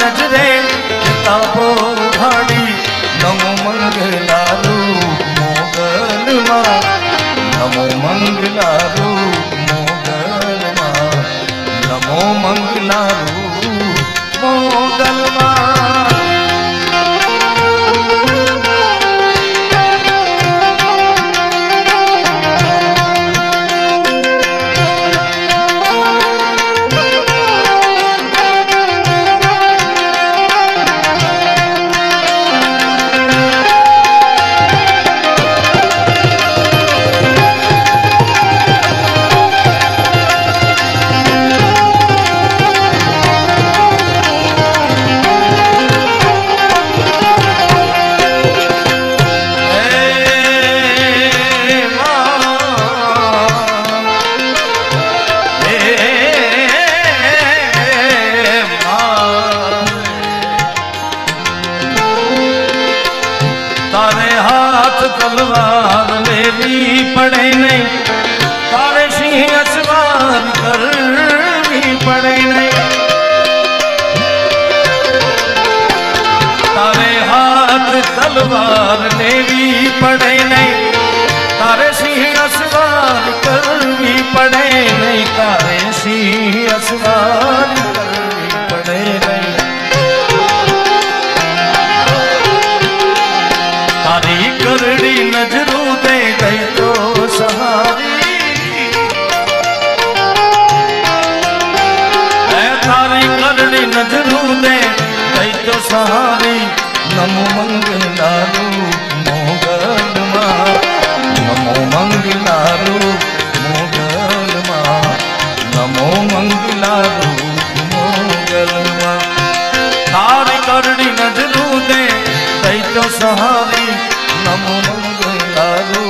नजरे દૈત્ય સહારી નમો મંગલારુ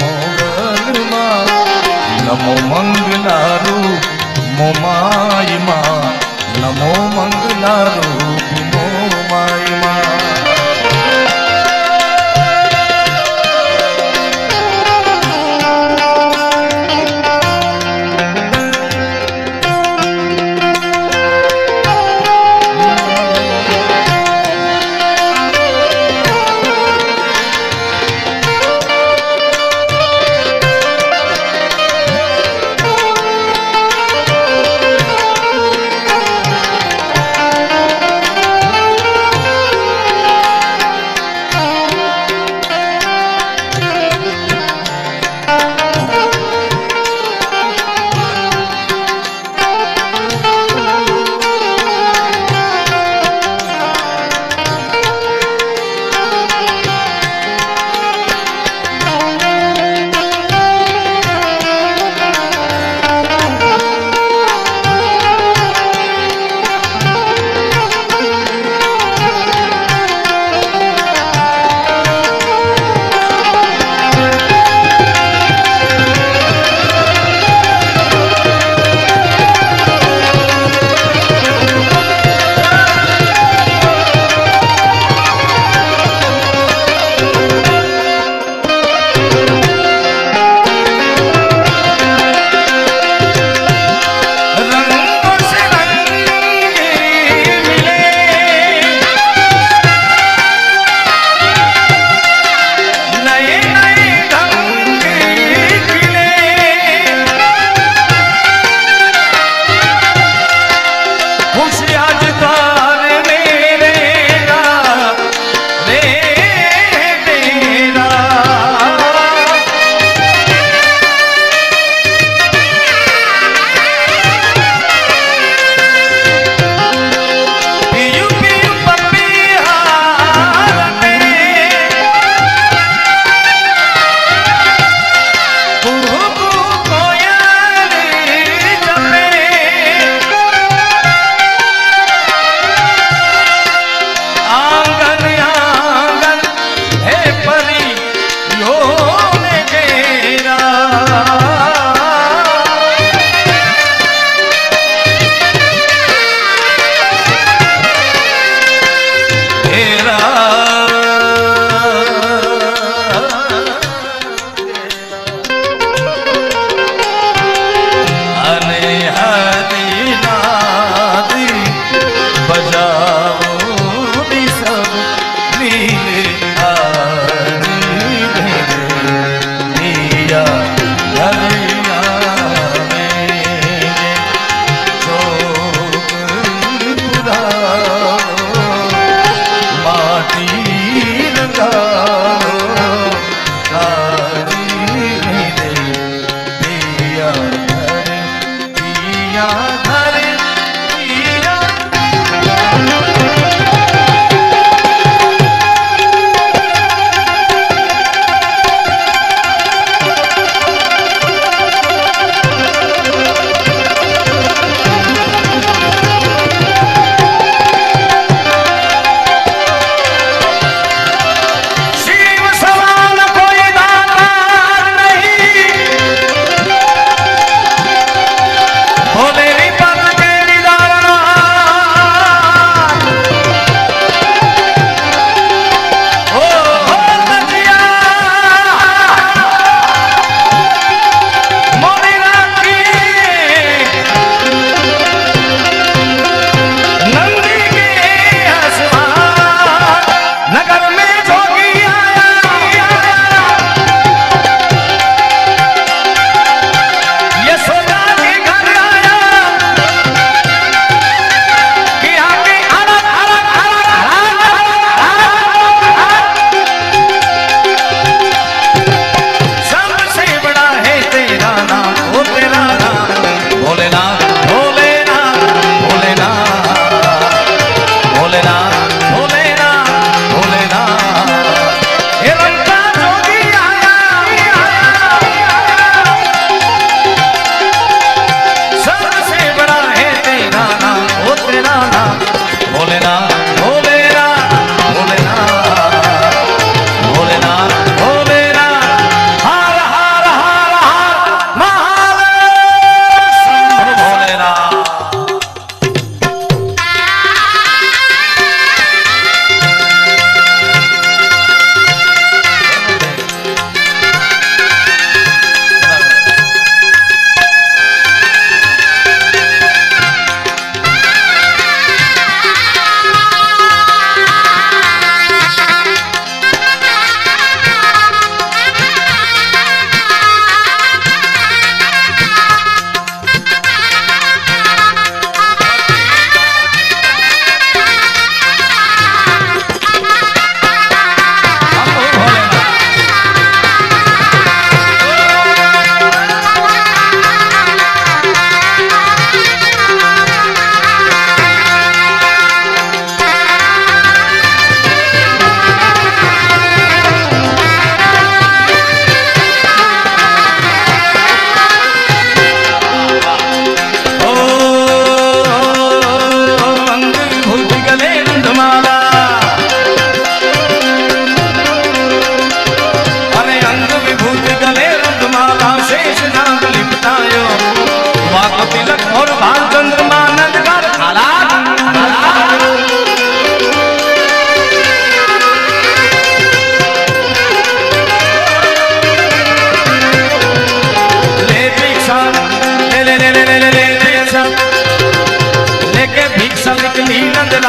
મોગલમાં નમો મંગલારુ મોમાઈમાં નમો મંગલારુ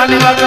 Dale,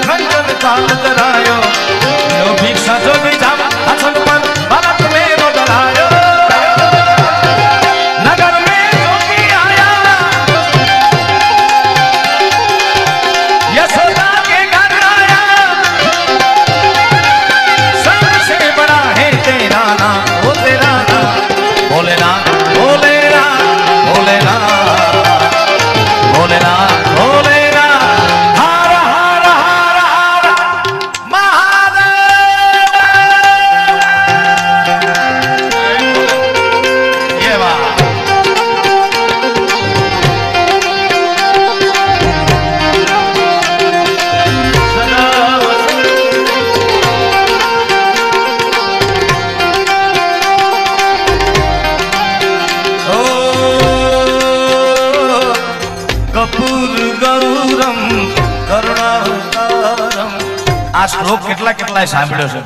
સાંભળ્યો છે.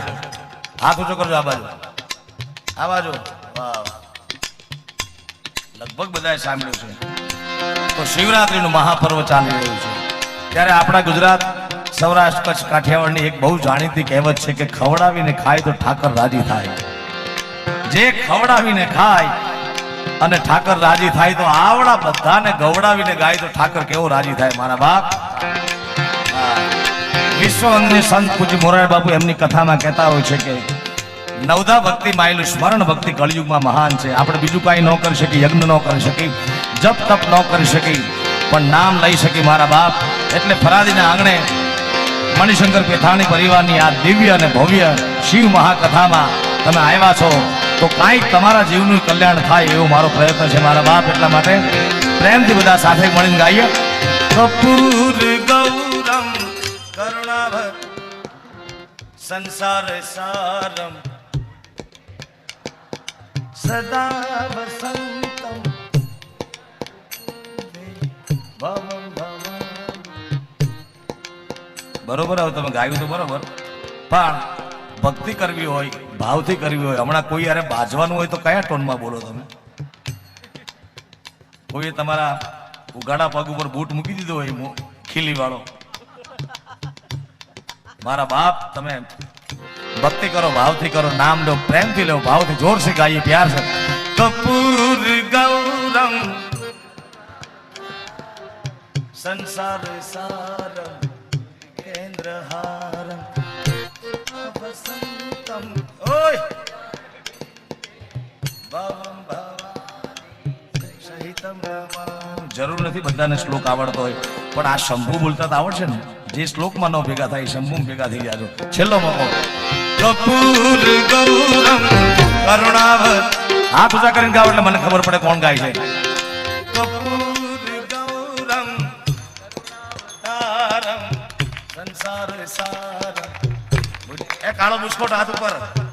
હાથ ઊંચો કરજો આ બાજુ. આ બાજુ. લગભગ બધાએ સાંભળ્યું છે. તો શિવરાત્રીનું મહાપર્વ ચાલી રહ્યું છે. ત્યારે આપણા ગુજરાત, સૌરાષ્ટ્ર, કચ્છ, કાઠિયાવાડની એક બહુ જાણીતી કહેવત છે કે ખવડાવીને ખાય તો ઠાકર રાજી થાય. જે ખવડાવીને ખાય અને ઠાકર રાજી થાય તો આવડા બધાને ગવડાવીને ગાય તો ઠાકર કેવો રાજી થાય, મારા બાપ? વિશ્વ અંગે સંત પૂજ્ય મોરાર બાપુ એમની કથામાં કહેતા હોય છે કે નવધા ભક્તિ માયેલું સ્મરણ ભક્તિ કળિયુગમાં મહાન છે. આપણે બીજું કાંઈ ન કરી શકી યજ્ઞ ન કરી શકી જપ તપ ન કરી શકી પણ નામ લઈ શકી મારા બાપ. એટલે ફરાદીના આંગણે મણિશંકર પેથાણી પરિવારની આ દિવ્ય અને ભવ્ય શિવ મહાકથામાં તમે આવ્યા છો, તો કાંઈક તમારા જીવનું કલ્યાણ થાય એવો મારો પ્રયત્ન છે મારા બાપ. એટલા માટે પ્રેમથી બધા સાથે મળીને ગાઈએ. કપૂર ગૌરમ કરુણાભ સંસાર સારમ સદા વસંતમ બરોબર હવે તમે ગાયું તો બરોબર. પણ ભક્તિ કરવી હોય, ભાવથી કરવી હોય, હમણાં કોઈ યારે બાજવાનું હોય તો કયા ટોનમાં બોલો તમે? કોઈએ તમારા ઉગાડા પગ ઉપર બૂટ મૂકી દીધો હોય ખીલી વાળો મારા બાપ, તમે ભક્તિ કરો, ભાવથી કરો, નામ લો, પ્રેમથી લો, ભાવથી જોરથી ગાઈએ, પ્યાર છે. કપૂર, ગૌરમ, સંસાર સારમ, કેન્દ્રહારમ, વસંતમ, ઓય! ભવમ જરૂર નથી, બધાને શ્લોક આવડતો હોય, પણ આ શંભુ બોલતા તો આવડશે ને? જે શ્લોકમાં ન ભેગા થાય શંભુ ભેગા થઈ જાજો છેલ્લો મોકો. કપૂર, ગૌરમ કરુણાવ હાથ ઊંચા કરીને ગાવ એટલે મને ખબર પડે કોણ ગાય છે. કપૂર, ગૌરમ, તારમ, સંસાર સારમ. એ કાળો બુસ્કોટ હાથ ઉપર.